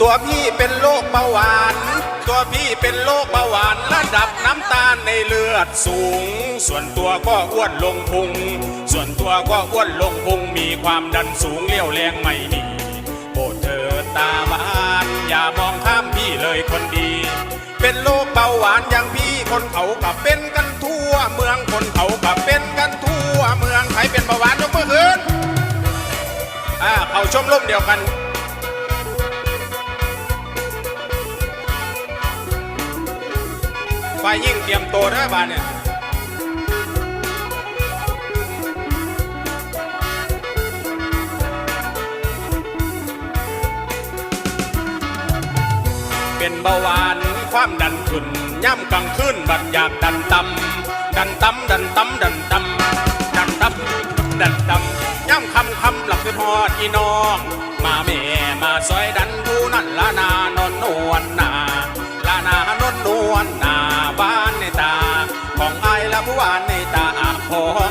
ตัวพี่เป็นโรคเบาหวาน ตัวพี่เป็นโรคเบาหวานระดับน้ำตาลในเลือดสูง ส่วนตัวก็อ้วนลงพุง ส่วนตัวก็อ้วนลงพุงมีความดันสูงเลี้ยวแรงไม่มีโปรดเธอตาบานอย่ามองข้ามพี่เลยคนดี เป็นโรคเบาหวานอย่างพี่คนเขากับเป็นกันทั่วเมืองคนเขากับเป็นกันทั่วเมืองใครเป็นเบาหวานยกมือขึ้นอ่าเขาชมรมเดียวกัน ฝ่ายยิ่งเตรียมตัวนะบ้านเนี่ยเป็นเบาหวานความดันขึ้นย่ำกลางคืนบัดอยากดันตำดันตำดันตำดันตำดันตำดันตำย่ำคำคำหลับไปพอดอีน้อง มาแม่มาซอยดันผู้นั่นละนานนนวลนาลานานนนวลนนา ของไอ้ละผู้วานในตาของ